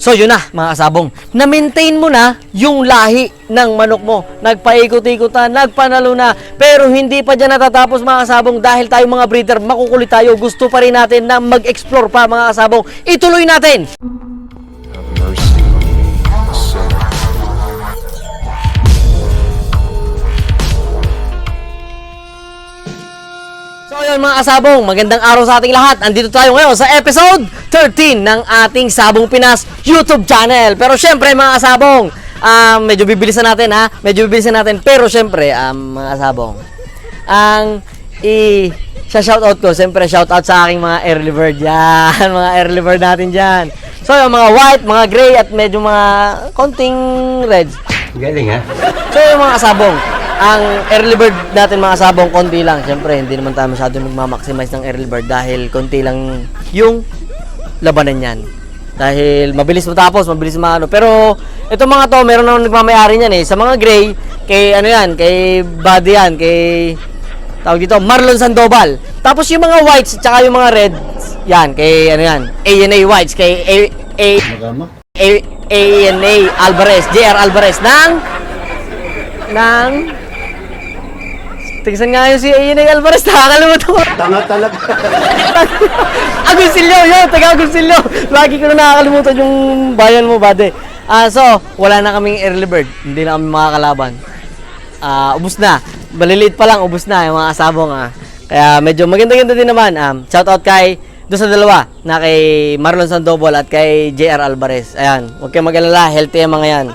So yun na mga kasabong, na-maintain mo na yung lahi ng manok mo. Nagpaikot-ikot na, nagpanalo na, pero hindi pa dyan natatapos mga kasabong dahil tayo mga breeder, makukulit tayo. Gusto pa rin natin na mag-explore pa mga kasabong. Ituloy natin! Yun mga kasabong, magandang araw sa ating lahat. Andito tayo ngayon sa episode 13 ng ating Sabong Pinas YouTube channel. Pero syempre mga kasabong, um, medyo bibilisan natin ha. Medyo bibilisan natin. Pero syempre, um, mga kasabong, ang i sa shoutout ko, syempre shoutout sa aking mga early bird yan. mga early bird natin dyan. So yung mga white, mga gray at medyo mga konting reds. Galing ha? So yung mga kasabong, ang early bird natin mga kasabong konti lang. Siyempre, hindi naman tayo masyado nagmamaximize ng early bird dahil konti lang yung labanan niyan. Dahil mabilis matapos, mabilis maano. Pero itong mga to, meron naman nagmamayari niyan eh. Sa mga gray, kay ano yan, kay Buddy yan, kay tawag dito, Marlon Sandoval. Tapos yung mga whites, tsaka yung mga reds, yan, kay ano yan, ANA whites, kay A, A, A, ANA Alvarez, JR Alvarez ng ng Tigsan nga yun si ANA Alvarez, nakakalimutan ko. Tanga talaga. Agoncillo, yun, taga Agoncillo. Lagi ko na nakakalimutan yung bayan mo, bade. Ah, so, wala na kaming early bird. Hindi na kami makakalaban. Ah, ubus na. Maliliit pa lang, ubus na yung mga asabong ah. Kaya medyo maganda-ganda din naman. Um, shout out kay doon sa dalawa na kay Marlon Sandoval at kay JR Alvarez. Ayan, huwag kayong mag-alala, healthy ang mga yan.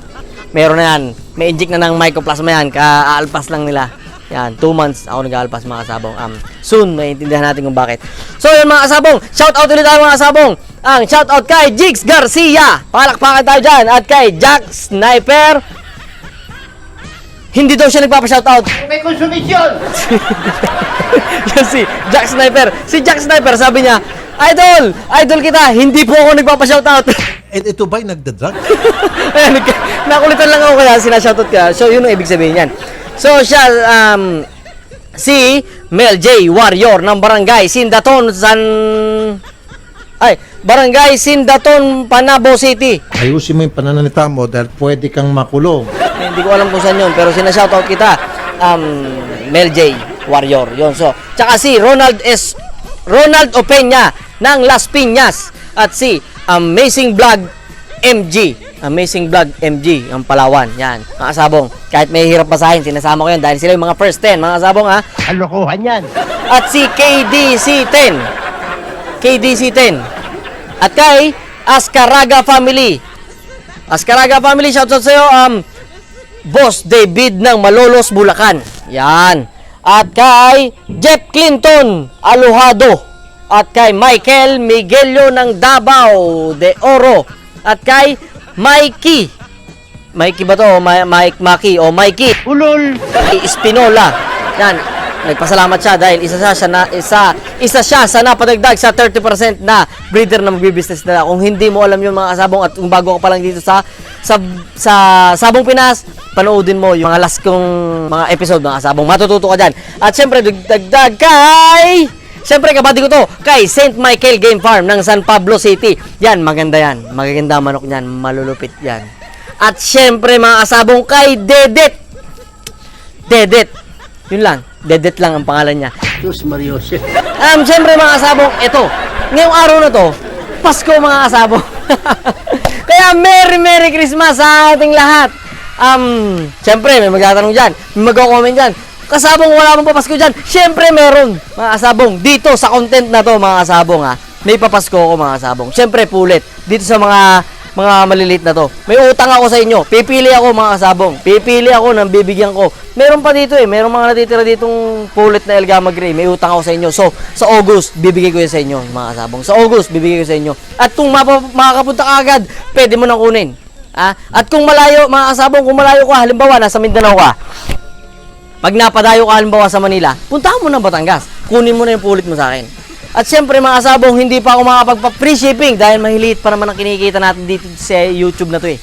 Meron na yan. May inject na ng mycoplasma yan, ka-aalpas lang nila. Yan, 2 months ako nag-aalpas mga kasabong. Um, soon, maintindihan natin kung bakit. So yun mga kasabong, shout out ulit tayo mga kasabong. Ang shout out kay Jigs Garcia. Palakpakan tayo dyan. At kay Jack Sniper. Hindi daw siya nagpapa-shoutout. May konsumisyon! Yan si Jack Sniper. Si Jack Sniper sabi niya, Idol! Idol kita! Hindi po ako nagpapa-shoutout. And ito ba'y nagdadrag? Ayan, nakulitan lang ako kaya sinashoutout ka. So, yun ang ibig sabihin yan. So, siya, um, si Mel J. Warrior ng Barangay Sindaton, San... Ay, Barangay Sindaton, Panabo City. Ayusin mo yung pananalita mo dahil pwede kang makulong. Eh, hindi ko alam kung saan yun, pero sinashoutout kita. Um, Mel J. Warrior. Yun, so. Tsaka si Ronald S. Ronald Opeña ng Las Piñas. At si Amazing Vlog MG. Amazing Vlog MG, ang Palawan. Yan, mga kasabong. Kahit may hirap basahin, sinasama ko yan dahil sila yung mga first 10, mga kasabong ha. Alokohan yan! At si KDC10. KDC10. At kay Askaraga Family. Askaraga Family, shoutout sa'yo. Um, Boss David ng Malolos, Bulacan. Yan. At kay Jeff Clinton Alohado. At kay Michael Miguelio ng Davao de Oro. At kay Mikey. Mikey ba to? O Ma- Mike Maki o Mikey. Ulol! Espinola. Yan. Nagpasalamat siya dahil isa siya, siya na, isa, isa siya sa napadagdag sa 30% na breeder na magbibusiness nila. Kung hindi mo alam yung mga kasabong at kung bago ka pa lang dito sa sa, sa Sabong Pinas, panoodin mo yung mga last kong mga episode mga kasabong. Matututo ka dyan. At syempre, dagdag kay... Syempre, kabati ko to, kay St. Michael Game Farm ng San Pablo City. Yan, maganda yan. Magaganda manok yan. Malulupit yan. At syempre, mga kasabong kay Dedet. Dedet. Yun lang. Dedet lang ang pangalan niya. Diyos Mariose. Um, syempre mga kasabong, ito. Ngayong araw na to, Pasko mga kasabong. Kaya Merry Merry Christmas sa ating lahat. Um, syempre may magtatanong dyan, may magko-comment dyan. Kasabong wala mong papasko dyan. Syempre meron mga kasabong. Dito sa content na to mga kasabong ha. May papasko ko mga kasabong. Syempre pulit. Dito sa mga mga maliliit na to. May utang ako sa inyo. Pipili ako mga kasabong. Pipili ako ng bibigyan ko. Meron pa dito eh. Meron mga natitira ditong pulit na El Gamma Gray. May utang ako sa inyo. So, sa August, bibigay ko yan sa inyo mga kasabong. Sa August, bibigay ko sa inyo. At kung mapa- makakapunta ka agad, pwede mo nang kunin. Ah? At kung malayo, mga kasabong, kung malayo ka, halimbawa, nasa Mindanao ka, pag napadayo ka halimbawa sa Manila, puntahan mo ng Batangas. Kunin mo na yung pulit mo sa akin. At syempre mga kasabong, hindi pa ako makapagpa-free shipping dahil mahiliit pa naman ang kinikita natin dito sa YouTube na to eh.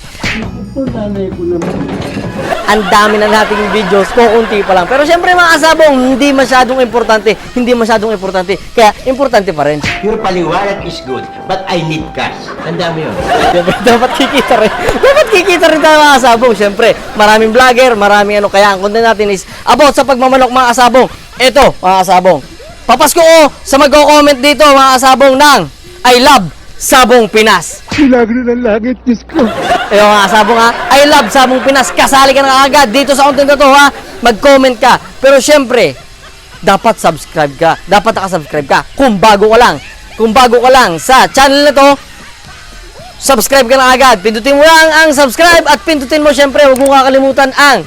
Ako, nanay ko naman. Ang dami na nating videos, kukunti pa lang. Pero syempre mga kasabong, hindi masyadong importante. Hindi masyadong importante. Kaya importante pa rin. Your paliwanag is good, but I need cash. Tanda mo yun. Siyempre, dapat kikita rin. Dapat kikita rin tayo mga kasabong. Siyempre, maraming vlogger, maraming ano. Kaya ang content natin is about sa pagmamanok mga kasabong. Ito, mga kasabong. Papasko ko sa magko-comment dito mga kasabong ng I love Sabong Pinas. Milagro ng langit, Diyos ko. Ayun mga kasabong ha. I love Sabong Pinas. Kasali ka na agad dito sa content na to ha. Mag-comment ka. Pero syempre, dapat subscribe ka. Dapat nakasubscribe ka. Kung bago ka lang. Kung bago ka lang sa channel na to, subscribe ka na agad. Pindutin mo lang ang subscribe at pindutin mo syempre, huwag mo kakalimutan ang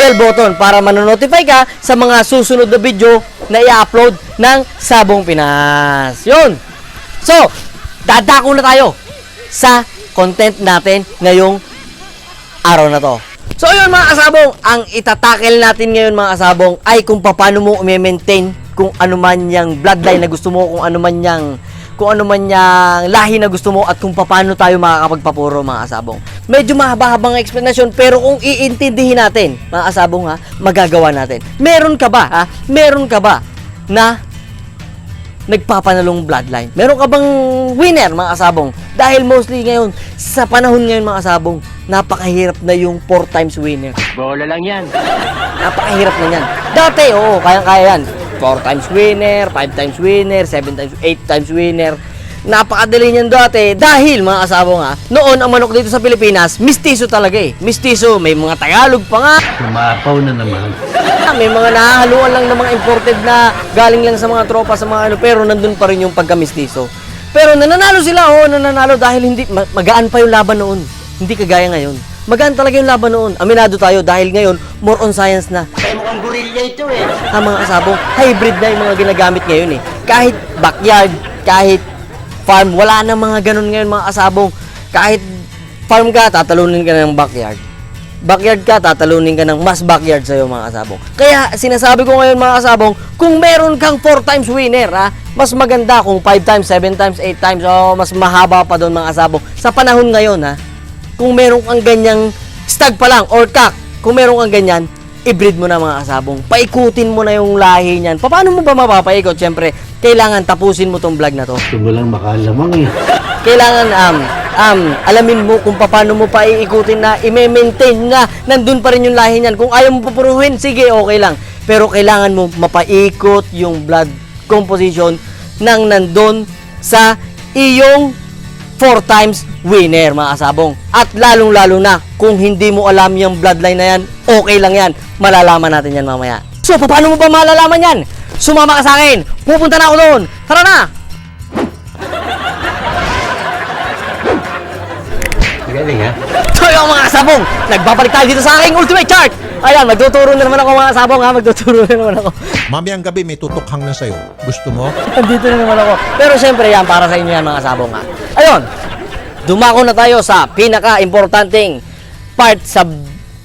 bell button para manonotify ka sa mga susunod na video na i-upload ng Sabong Pinas. Yun. So, dadako na tayo sa content natin ngayong araw na to. So yun mga kasabong, ang itatakel natin ngayon mga kasabong ay kung paano mo i-maintain kung ano man yung bloodline na gusto mo, kung ano man yung kung ano man yung lahi na gusto mo at kung paano tayo makakapagpapuro mga kasabong. Medyo mahaba-habang explanation pero kung iintindihin natin mga kasabong ha, magagawa natin. Meron ka ba ha? Meron ka ba na nagpapanalong bloodline. Meron ka bang winner mga kasabong? Dahil mostly ngayon, sa panahon ngayon mga kasabong, napakahirap na yung 4 times winner. Bola lang yan. Napakahirap na yan. Dati, oo, kayang-kaya yan. 4 times winner, 5 times winner, 7 times, 8 times winner. Napakadali niyan dati dahil mga kasabong ha, noon ang manok dito sa Pilipinas, mistiso talaga eh. Mistiso, may mga Tagalog pa nga, Tumapaw na naman. Ah, may mga nahahaluan lang ng mga imported na galing lang sa mga tropa sa mga ano pero nandun pa rin yung pagkamistiso. Pero nananalo sila oh, nananalo dahil hindi ma- magaan pa yung laban noon. Hindi kagaya ngayon. Magaan talaga yung laban noon. Aminado tayo dahil ngayon more on science na. Kaya mukhang gorilla ito eh. Ang mga kasabong hybrid na yung mga ginagamit ngayon eh. Kahit backyard, kahit farm, wala na mga ganun ngayon mga kasabong. Kahit farm ka, tatalunin ka ng backyard. Backyard ka, tatalunin ka ng mas backyard sa'yo mga kasabong. Kaya sinasabi ko ngayon mga kasabong, kung meron kang 4 times winner, ha, mas maganda kung 5 times, 7 times, 8 times, o mas mahaba pa doon mga kasabong. Sa panahon ngayon ha, kung meron kang ganyang stag pa lang or cock, kung meron kang ganyan, i-breed mo na mga kasabong. Paikutin mo na yung lahi niyan. Paano mo ba mapapaikot? Siyempre, kailangan tapusin mo tong vlog na to. Gusto mo lang makalamang eh. Kailangan um, um, alamin mo kung paano mo pa iikutin na i-maintain na nandun pa rin yung lahi niyan. Kung ayaw mo papuruhin, sige, okay lang. Pero kailangan mo mapaikot yung blood composition nang nandun sa iyong four times winner mga kasabong. At lalong-lalo na kung hindi mo alam yung bloodline na yan, okay lang yan. Malalaman natin yan mamaya. So, paano mo ba malalaman yan? Sumama ka sa akin. Pupunta na ako doon. Tara na! Galing ha? So yung mga kasabong, nagbabalik tayo dito sa aking ultimate chart. Ayan, magtuturo na naman ako mga kasabong ha, magtuturo na naman ako. Mamayang gabi may tutukhang na sa'yo. Gusto mo? Nandito na naman ako. Pero syempre yan, para sa inyo yan mga kasabong ha. Ayun, dumako na tayo sa pinaka-importanting part sa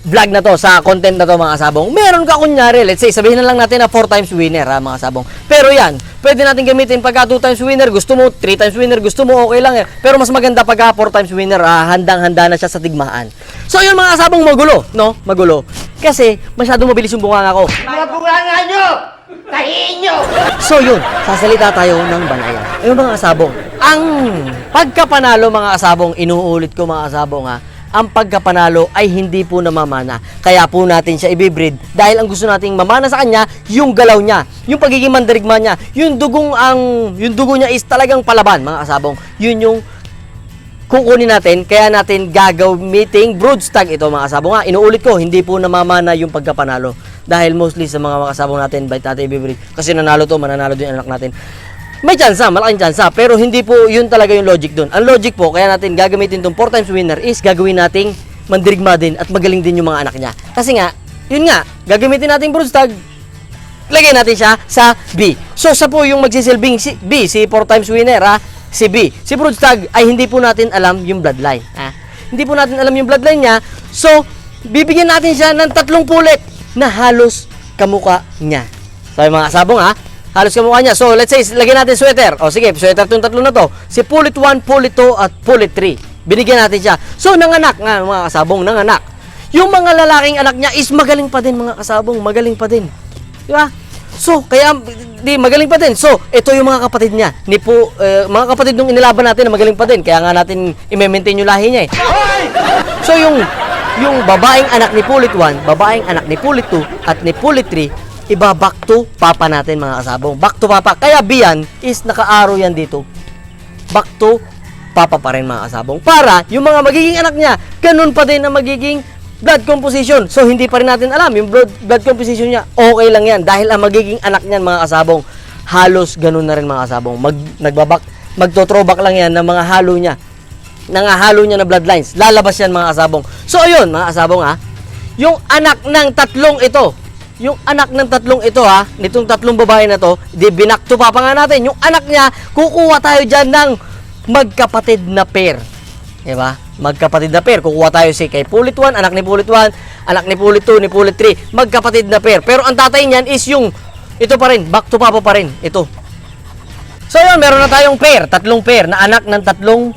vlog na to, sa content na to mga kasabong. Meron ka kunyari, let's say, sabihin na lang natin na 4 times winner ha mga kasabong. Pero yan, pwede natin gamitin pagka 2 times winner, gusto mo 3 times winner, gusto mo okay lang eh. Pero mas maganda pagka 4 times winner, ah, handang-handa na siya sa tigmaan. So yun mga kasabong magulo, no? Magulo. Kasi masyadong mabilis yung bunganga ko. Mga bunganga nyo! Tahiin nyo! So yun, sasalita tayo ng banayan. Ayun mga kasabong, ang pagkapanalo mga kasabong, inuulit ko mga kasabong ha, ang pagkapanalo ay hindi po namamana. Kaya po natin siya ibibreed dahil ang gusto nating mamana sa kanya, yung galaw niya, yung pagiging mandirigma niya, yung dugong ang yung dugo niya is talagang palaban mga kasabong. Yun yung kukunin natin, kaya natin gagamiting broodstag ito mga kasabong. Ha, inuulit ko, hindi po namamana yung pagkapanalo. Dahil mostly sa mga kasabong natin, bait natin ibibreed. Kasi nanalo to, mananalo din anak natin. May chance, malaking chance, pero hindi po yun talaga yung logic doon. Ang logic po, kaya natin gagamitin tong 4 times winner is gagawin nating mandirigma din at magaling din yung mga anak niya. Kasi nga, yun nga, gagamitin nating broodstag, lagay natin siya sa B. So, sa po yung magsisilbing si B, si 4 times winner, ha? Si B. Si Broodstag ay hindi po natin alam yung bloodline, ha? Hindi po natin alam yung bloodline niya. So, bibigyan natin siya ng tatlong pulit na halos kamuka niya. Yung mga kasabong, ha? Halos kamukha niya. So, let's say, lagyan natin sweater. O, sige, sweater tong tatlo na to. Si pulit 1, pulit 2, at pulit 3. Binigyan natin siya. So, nanganak nga, mga kasabong, nanganak. yung mga lalaking anak niya is magaling pa din mga kasabong, magaling pa din. Di ba? So, kaya di magaling pa din. So, ito yung mga kapatid niya. Ni po, eh, mga kapatid nung inilaban natin na magaling pa din. Kaya nga natin i-maintain yung lahi niya eh. So, yung yung babaeng anak ni Pulit 1, babaeng anak ni Pulit 2 at ni Pulit 3, iba back to papa natin mga kasabong. Back to papa. Kaya Bian is nakaaro yan dito. Back to papa pa rin mga kasabong. Para yung mga magiging anak niya, ganun pa din na magiging blood composition. So hindi pa rin natin alam yung blood, blood composition niya. Okay lang yan dahil ang magiging anak niyan mga kasabong halos ganun na rin mga kasabong. Mag nagbabak magto-throwback lang yan ng mga halo niya. Nangahalo niya na bloodlines. Lalabas yan mga kasabong. So ayun mga kasabong ha. Yung anak ng tatlong ito, yung anak ng tatlong ito ha, nitong tatlong babae na to, di binakto pa nga natin. Yung anak niya, kukuha tayo dyan ng magkapatid na pair. Diba? Magkapatid na pair. Kukuha tayo si kay Pulit 1, anak ni Pulit 1, anak ni Pulit 2, ni Pulit 3. Magkapatid na pair. Pero ang tatay niyan is yung, ito pa rin, back to papa pa rin. Ito. So yun, meron na tayong pair, tatlong pair na anak ng tatlong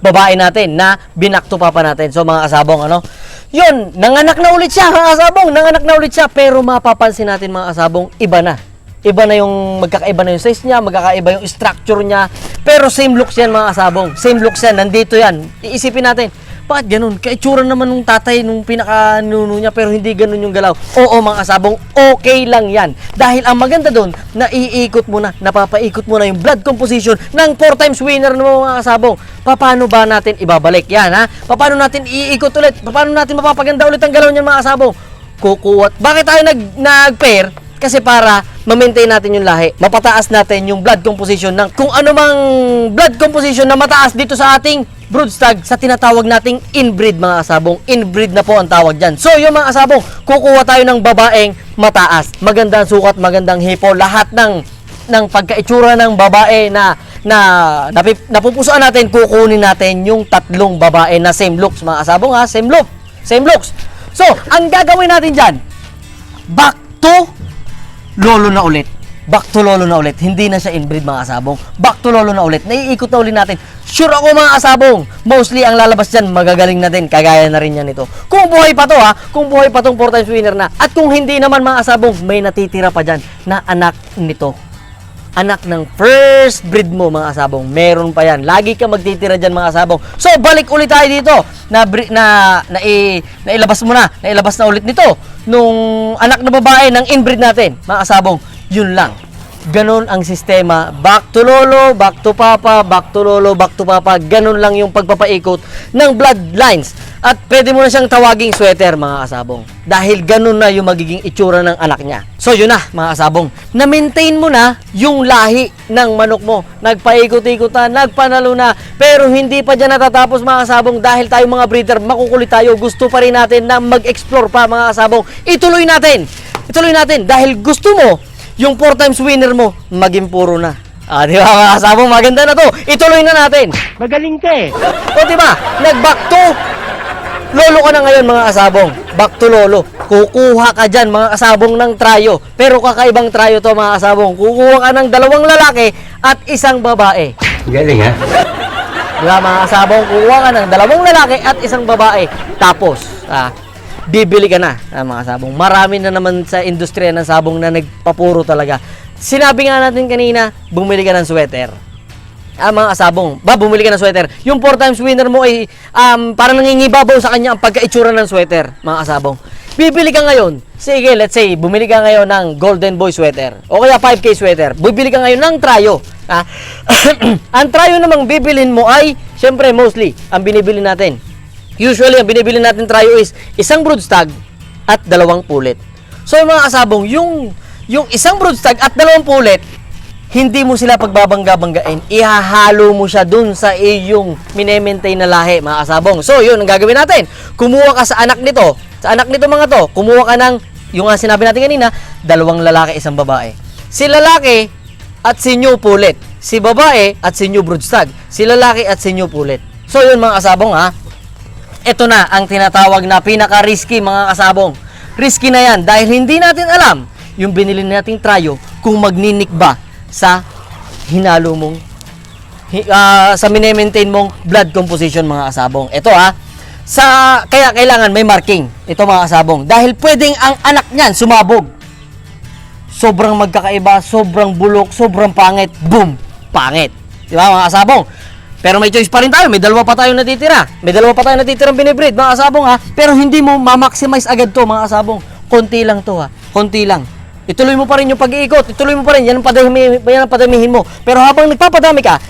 babae natin na binakto papa natin. So mga kasabong ano, yun, nanganak na ulit siya mga kasabong, nanganak na ulit siya pero mapapansin natin mga kasabong, iba na. Iba na yung, magkakaiba na yung size niya, magkakaiba yung structure niya. Pero same looks yan mga kasabong. Same looks yan, nandito yan. Iisipin natin, bakit ganun? Kaitsura naman nung tatay nung pinakanuno niya pero hindi ganun yung galaw. Oo mga kasabong, okay lang yan. Dahil ang maganda doon, naiikot mo na, napapaikot mo na yung blood composition ng 4 times winner ng mga kasabong. Paano ba natin ibabalik yan ha? Paano natin iikot ulit? Paano natin mapapaganda ulit ang galaw niyan mga kasabong? Kukuwat. Bakit tayo nag, nag-pair? Kasi para ma-maintain natin yung lahi, mapataas natin yung blood composition ng kung ano blood composition na mataas dito sa ating broodstag sa tinatawag nating inbreed mga kasabong. Inbreed na po ang tawag dyan. So yung mga kasabong, kukuha tayo ng babaeng mataas. Magandang sukat, magandang hipo, lahat ng ng pagkaitsura ng babae na na napip, napupusuan natin, kukunin natin yung tatlong babae na same looks mga kasabong ha, same look, same looks. So, ang gagawin natin dyan, back to lolo na ulit. Back to lolo na ulit. Hindi na siya inbreed mga kasabong. Back to lolo na ulit. Naiikot na ulit natin. Sure ako mga kasabong. Mostly ang lalabas dyan, magagaling na din. Kagaya na rin yan ito. Kung buhay pa to ha, kung buhay pa tong 4 times winner na. At kung hindi naman mga kasabong, may natitira pa dyan na anak nito. Anak ng first breed mo mga kasabong. Meron pa yan. Lagi ka magtitira dyan mga kasabong. So, balik ulit tayo dito. Na, na, na, i- nailabas mo na. Nailabas na ulit nito. Nung anak na babae ng inbreed natin. Mga kasabong. Yun lang. Ganon ang sistema. Back to lolo, back to papa, back to lolo, back to papa. Ganon lang yung pagpapaikot ng bloodlines. At pwede mo na siyang tawaging sweater, mga kasabong. Dahil ganon na yung magiging itsura ng anak niya. So yun na, mga kasabong. Na-maintain mo na yung lahi ng manok mo. Nagpaikot-ikutan, nagpanalo na. Pero hindi pa dyan natatapos, mga kasabong. Dahil tayo mga breeder, makukulit tayo. Gusto pa rin natin na mag-explore pa, mga kasabong. Ituloy natin. Ituloy natin. Dahil gusto mo, yung 4 times winner mo, maging puro na. Ah, di ba mga kasabong, maganda na to. Ituloy na natin. Magaling ka eh. O di ba? Nag-back to lolo ka na ngayon mga kasabong. Back to lolo. Kukuha ka dyan mga kasabong ng trayo. Pero kakaibang trayo to mga kasabong. Kukuha ka ng dalawang lalaki at isang babae. Galing ha? Ba mga kasabong? Kukuha ka ng dalawang lalaki at isang babae. Tapos, ah, bibili ka na ah, mga kasabong. Marami na naman sa industriya ng sabong na nagpapuro talaga. Sinabi nga natin kanina, bumili ka ng sweater. Ah, mga kasabong, ba, bumili ka ng sweater. Yung 4 times winner mo ay um, parang nangingibabaw sa kanya ang pagkaitsura ng sweater, mga kasabong. Bibili ka ngayon, sige, let's say, bumili ka ngayon ng Golden Boy sweater. O kaya 5K sweater. Bibili ka ngayon ng trayo. Ah, ang trayo namang bibilin mo ay, syempre, mostly, ang binibili natin. Usually, ang binibili natin trayo is isang broodstag at dalawang pulit. So, mga kasabong, yung, yung isang broodstag at dalawang pulit, hindi mo sila pagbabangga-banggain. Ihahalo mo siya dun sa iyong minemaintain na lahi, mga kasabong. So, yun ang gagawin natin. Kumuha ka sa anak nito. Sa anak nito mga to, kumuha ka ng, yung nga sinabi natin kanina, dalawang lalaki, isang babae. Si lalaki at si new pulit. Si babae at si new broodstag. Si lalaki at si new pulit. So, yun mga kasabong ha. Ito na ang tinatawag na pinaka-risky mga kasabong. Risky na yan dahil hindi natin alam yung binili nating trayo kung magninik ba sa hinalo mong ah, sa minemaintain mong blood composition mga kasabong. Ito ha, Sa, kaya kailangan may marking. Ito mga kasabong. Dahil pwedeng ang anak niyan sumabog. Sobrang magkakaiba, sobrang bulok, sobrang pangit. Boom! Pangit. Di ba mga kasabong? Pero may choice pa rin tayo. May dalawa pa tayo natitira. May dalawa pa tayo natitirang binibreed, mga kasabong ha. Pero hindi mo ma-maximize agad to, mga kasabong. Konti lang to ha. Konti lang. Ituloy mo pa rin yung pag-iikot. Ituloy mo pa rin. Yan ang, padami, yan ang padamihin mo. Pero habang nagpapadami ka,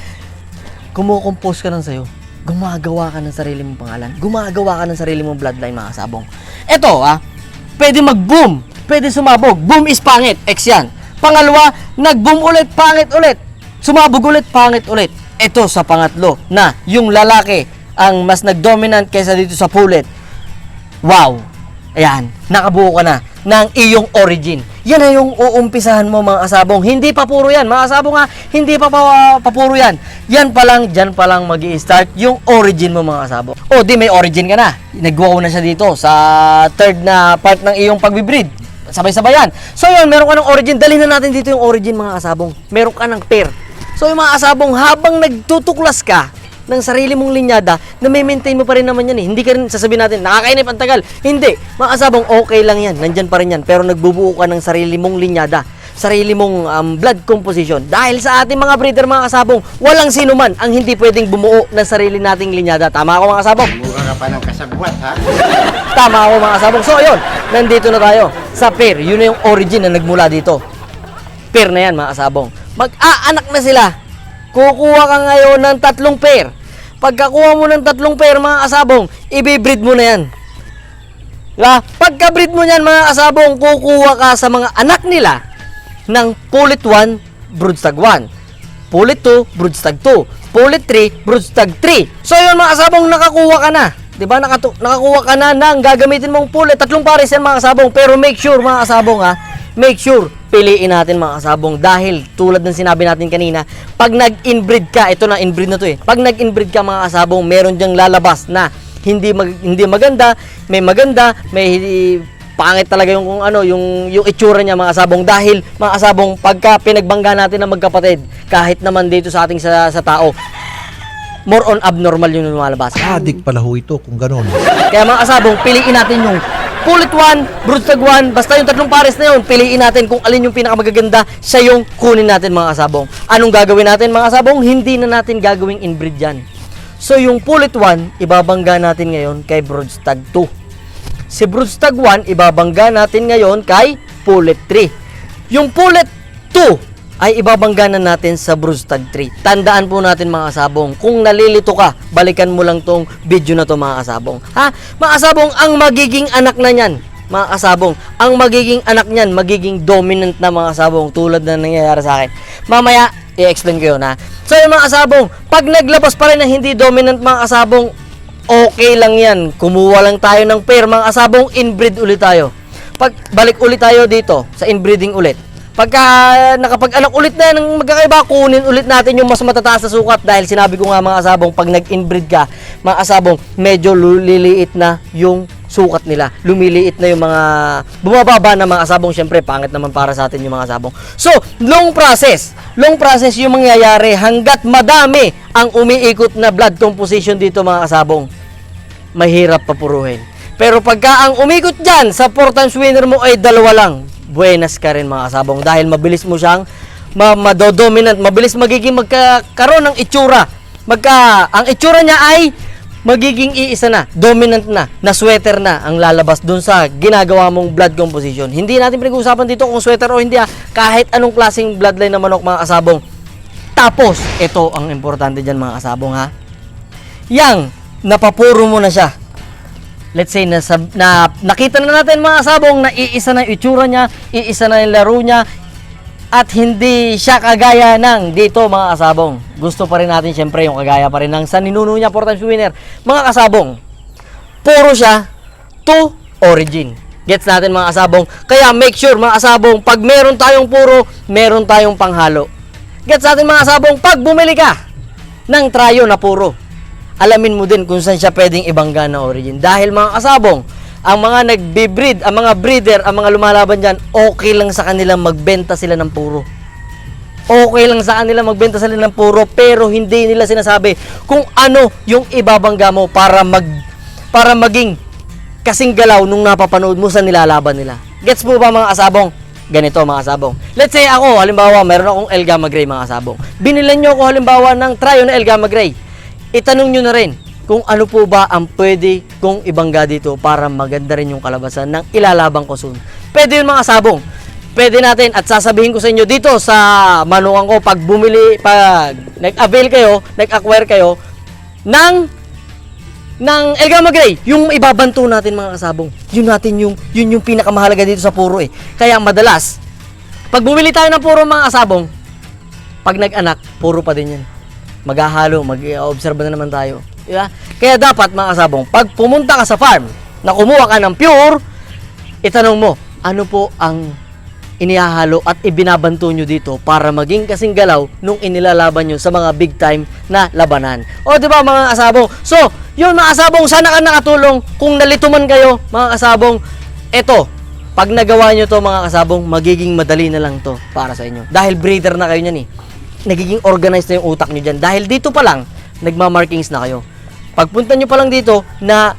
kumukompose ka ng sayo. Gumagawa ka ng sarili mong pangalan. Gumagawa ka ng sarili mong bloodline, mga kasabong. Ito, ah, pwede mag-boom. Pwede sumabog. Boom is pangit. X yan. Pangalawa, nag-boom ulit, pangit ulit. Sumabog ulit, pangit ulit. Ito sa pangatlo, na yung lalaki ang mas nag-dominant kaysa dito sa pullet. Wow! Ayan, nakabuo ka na ng iyong origin. Yan na yung uumpisahan mo mga kasabong. Hindi pa puro yan. Mga kasabong ha, hindi pa, pa, pa puro yan. Yan pa lang, dyan pa lang mag start yung origin mo mga kasabong. O di may origin ka na. Nag-wow na siya dito sa third na part ng iyong pagbibreed. Sabay-sabay yan. So yun, meron ka ng origin. Dali na natin dito yung origin mga kasabong. Meron ka ng pair. So yung mga kasabong, habang nagtutuklas ka, ng sarili mong linyada na may maintain mo pa rin naman yan eh. Hindi ka rin sasabihin natin, nakakainip ang tagal. Hindi. Mga kasabong, okay lang yan. Nandyan pa rin yan. Pero nagbubuo ka ng sarili mong linyada. Sarili mong um, blood composition. Dahil sa ating mga breeder, mga kasabong, walang sino man ang hindi pwedeng bumuo ng sarili nating linyada. Tama ako mga kasabong? Mukha ka pa ng kasagwat, ha? Tama ako mga kasabong. So ayun, nandito na tayo sa pair. Yun na yung origin na nagmula dito. Pair na yan mga kasabong. Mag-aanak na sila. Kukuha ka ngayon ng tatlong pair. Pagkakuha mo ng tatlong pair mga kasabong, ibibreed mo na yan. Diba? Pagka-breed mo yan mga kasabong, kukuha ka sa mga anak nila ng Pulit 1, Broodstag 1. Pulit 2, Broodstag 2. Pulit 3, Broodstag 3. So yun mga kasabong, nakakuha ka na. 'Di ba? Nakatu- nakakuha ka na ng gagamitin mong pulit. Tatlong pares yan mga kasabong. Pero make sure mga kasabong ha, make sure piliin natin mga kasabong dahil tulad ng sinabi natin kanina, pag nag-inbreed ka, ito na inbreed na to eh. Pag nag-inbreed ka mga kasabong, meron diyang lalabas na hindi mag, hindi maganda, may maganda, may pangit talaga yung kung ano, yung yung itsura niya mga kasabong dahil mga kasabong pagka pinagbangga natin ng magkapatid, kahit naman dito sa ating sa, sa tao, more on abnormal yung lumalabas. Adik pala ho ito kung ganon. Kaya mga kasabong, piliin natin yung Pulit 1, Broodstag 1, basta yung tatlong pares na yun, piliin natin kung alin yung pinakamagaganda, siya yung kunin natin mga kasabong. Anong gagawin natin mga kasabong? Hindi na natin gagawing inbreed yan. So yung Pulit 1, ibabangga natin ngayon kay Broodstag 2. Si Broodstag 1, ibabangga natin ngayon kay Pulit 3. Yung Pulit 2, ay ibabangga na natin sa Broodstag 3. Tandaan po natin mga kasabong, kung nalilito ka, balikan mo lang tong video na to mga kasabong. Ha? Mga kasabong, ang magiging anak na niyan, mga kasabong, ang magiging anak niyan, magiging dominant na mga kasabong tulad na nangyayari sa akin. Mamaya, i-explain ko yun ha. So yung mga kasabong, pag naglabas pa rin na hindi dominant mga kasabong, okay lang yan. Kumuha lang tayo ng pair mga kasabong, inbreed ulit tayo. Pag balik ulit tayo dito sa inbreeding ulit. Pagka nakapag-anak ulit na ng magkakaiba, kunin ulit natin yung mas matataas na sukat dahil sinabi ko nga mga asabong, pag nag-inbreed ka, mga asabong, medyo liliit na yung sukat nila. Lumiliit na yung mga bumababa na mga asabong. Syempre, pangit naman para sa atin yung mga asabong. So, long process. Long process yung mangyayari hanggat madami ang umiikot na blood composition dito mga asabong. Mahirap papuruhin. Pero pagka ang umikot dyan sa 4 times winner mo ay dalawa lang, buenas ka rin mga kasabong dahil mabilis mo siyang ma madodominant, mabilis magiging magkakaroon ng itsura. Magka, ang itsura niya ay magiging iisa na, dominant na, na sweater na ang lalabas dun sa ginagawa mong blood composition. Hindi natin pinag-uusapan dito kung sweater o hindi ah, kahit anong klaseng bloodline na manok mga kasabong. Tapos, ito ang importante dyan mga kasabong ha. Yang, napapuro mo na siya let's say na, na nakita na natin mga sabong na iisa na itsura niya, iisa na yung laro niya, at hindi siya kagaya ng dito mga kasabong. Gusto pa rin natin syempre yung kagaya pa rin ng sa ninuno niya 4 times winner. Mga kasabong, puro siya to origin. Gets natin mga kasabong. Kaya make sure mga kasabong, pag meron tayong puro, meron tayong panghalo. Gets natin mga kasabong, pag bumili ka ng trayo na puro, alamin mo din kung saan siya pwedeng ibangga na origin. Dahil mga kasabong, ang mga nagbe-breed, ang mga breeder, ang mga lumalaban dyan, okay lang sa kanila magbenta sila ng puro. Okay lang sa kanila magbenta sila ng puro, pero hindi nila sinasabi kung ano yung ibabangga mo para mag para maging kasing galaw nung napapanood mo sa nilalaban nila. Gets mo ba mga kasabong? Ganito mga kasabong. Let's say ako, halimbawa, meron akong El Gamma Gray mga kasabong. Binilan nyo ako halimbawa ng trio na El Gamma Gray. Itanong nyo na rin kung ano po ba ang pwede kong ibangga dito para maganda rin yung kalabasan ng ilalabang ko soon. Pwede yun mga kasabong. Pwede natin at sasabihin ko sa inyo dito sa manukan ko pag bumili, pag nag-avail kayo, nag-acquire kayo ng ng El Gamma Gray, yung ibabanto natin mga kasabong. Yun natin yung yun yung pinakamahalaga dito sa puro eh. Kaya madalas pag bumili tayo ng puro mga kasabong, pag nag-anak, puro pa din yan. Maghahalo, mag-observe na naman tayo. Di ba? Kaya dapat mga kasabong, pag pumunta ka sa farm, na kumuha ka ng pure, itanong mo, ano po ang inihahalo at ibinabanto nyo dito para maging kasing galaw nung inilalaban nyo sa mga big time na labanan. O di ba mga kasabong? So, yun mga kasabong, sana ka nakatulong. Kung nalito man kayo, mga kasabong, eto, pag nagawa nyo to mga kasabong, magiging madali na lang to para sa inyo. Dahil breeder na kayo nyan eh. Nagiging organized na yung utak nyo dyan. Dahil dito pa lang, nagmamarkings na kayo. Pagpunta nyo pa lang dito na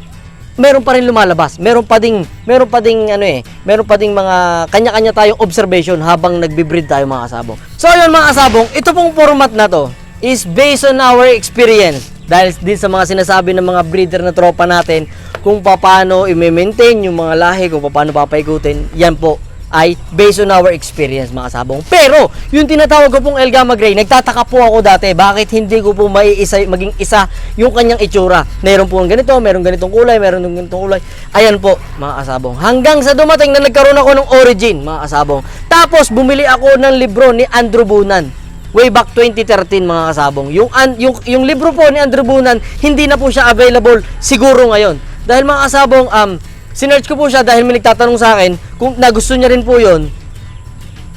meron pa rin lumalabas. Meron pa ding meron pa ding ano eh, meron pa ding mga kanya-kanya tayong observation habang nagbi-breed tayo mga kasabong. So yun mga kasabong, ito pong format na to is based on our experience. Dahil din sa mga sinasabi ng mga breeder na tropa natin kung paano i-maintain yung mga lahi, kung paano papaikutin, yan po ay based on our experience mga sabong. Pero, yung tinatawag ko pong El Gamma Gray, nagtataka po ako dati, bakit hindi ko po maiisa, maging isa yung kanyang itsura. Meron po ganito, meron ganitong kulay, meron ng ganitong kulay. Ayan po, mga kasabong. Hanggang sa dumating na nagkaroon ako ng origin, mga kasabong. Tapos, bumili ako ng libro ni Andrew Bunan. Way back 2013 mga kasabong. Yung, an, yung, yung libro po ni Andrew Bunan, hindi na po siya available siguro ngayon. Dahil mga kasabong, um, sinearch ko po siya dahil may nagtatanong sa akin kung nagusto niya rin po yon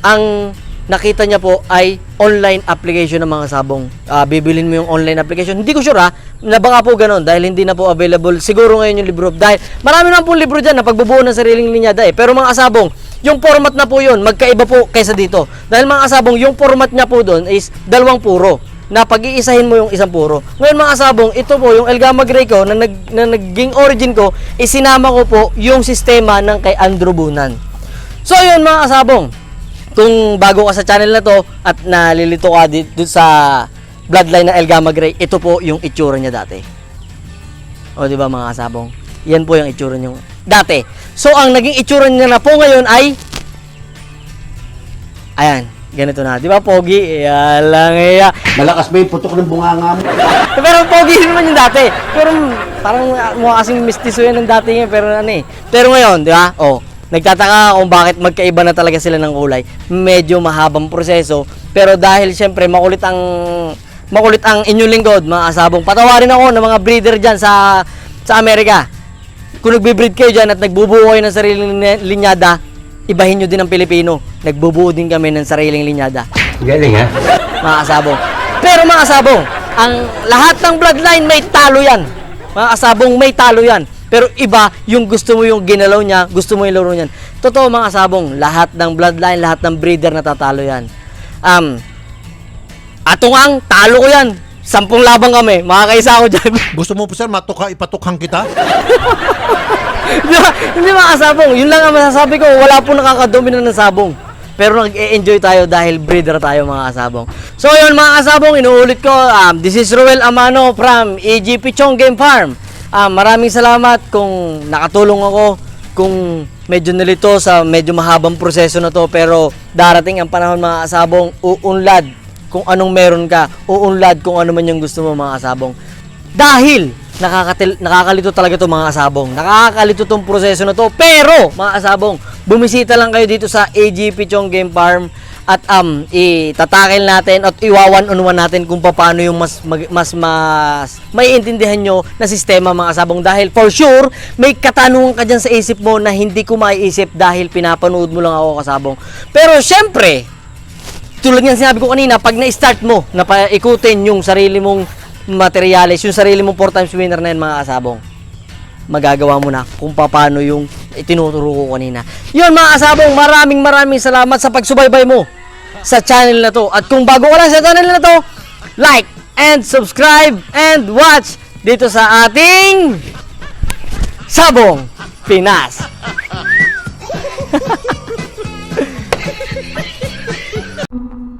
ang nakita niya po ay online application ng mga sabong. Ah, bibilin mo yung online application. Hindi ko sure ha, na baka po ganun dahil hindi na po available siguro ngayon yung libro. Dahil marami naman po libro dyan na pagbubuo ng sariling linyada eh. Pero mga asabong, yung format na po yun, magkaiba po kaysa dito. Dahil mga asabong, yung format niya po doon is dalawang puro na pag-iisahin mo yung isang puro. Ngayon mga asabong, ito po yung El Gamma Gray ko na, nag, na naging origin ko, isinama ko po yung sistema ng kay Andrew Bunan. So yun mga asabong, kung bago ka sa channel na to at nalilito ka dito sa bloodline ng El Gamma Gray, ito po yung itsura niya dati. O di ba mga kasabong? Yan po yung itsura niyo dati. So ang naging itsura niya na po ngayon ay Ayan, ganito na. Di ba pogi? Ayan lang iya. Malakas ba yung putok ng bunganga mo? Pero pogi naman yung dati. Pero parang mukha kasing mistiso yan ng dati ngayon. Pero ano eh. Pero ngayon, di ba? Oh, nagtataka ka kung bakit magkaiba na talaga sila ng kulay. Medyo mahabang proseso. Pero dahil syempre makulit ang makulit ang inyong lingkod, mga asabong. Patawarin ako ng mga breeder dyan sa sa Amerika. Kung nagbe-breed kayo dyan at nagbubuo kayo ng sariling linya- linyada, ibahin nyo din ang Pilipino. Nagbubuo din kami ng sariling linyada Galing ha? mga kasabong. Pero mga kasabong, ang lahat ng bloodline may talo yan. Mga kasabong may talo yan. Pero iba, yung gusto mo yung ginalaw niya, gusto mo yung laro niyan. Totoo mga kasabong, lahat ng bloodline, lahat ng breeder natatalo yan. Um, ato nga ang talo ko yan. Sampung labang kami, makakaisa ako dyan. Gusto mo po sir, matuka, ipatukhang kita? Di ba? Hindi mga kasabong. Yun lang ang masasabi ko. Wala po nakakadomino ng sabong. Pero nag-enjoy tayo dahil breeder tayo mga kasabong. So yun mga kasabong, inuulit ko. Um, this is Ruel Amano from EG Pichong Game Farm. Um, maraming salamat kung nakatulong ako. Kung medyo nalito sa medyo mahabang proseso na to. Pero darating ang panahon mga kasabong, uunlad kung anong meron ka. Uunlad kung ano man yung gusto mo mga kasabong. Dahil nakakatil, nakakalito talaga to mga kasabong. Nakakalito tong proseso na to. Pero mga kasabong, bumisita lang kayo dito sa AG Pichong Game Farm at um itatakil natin at iwawan on one natin kung paano yung mas mag- mas mas maiintindihan nyo na sistema mga kasabong dahil for sure may katanungan ka dyan sa isip mo na hindi ko maiisip dahil pinapanood mo lang ako kasabong pero syempre tulad ng sinabi ko kanina, pag na-start mo, na paikutin yung sarili mong materialize yung sarili mo four times winner na yun mga kasabong magagawa mo na kung paano yung itinuturo ko kanina. Yun mga kasabong, maraming maraming salamat sa pagsubaybay mo sa channel na to. At kung bago ka lang sa channel na to, like and subscribe and watch dito sa ating Sabong Pinas.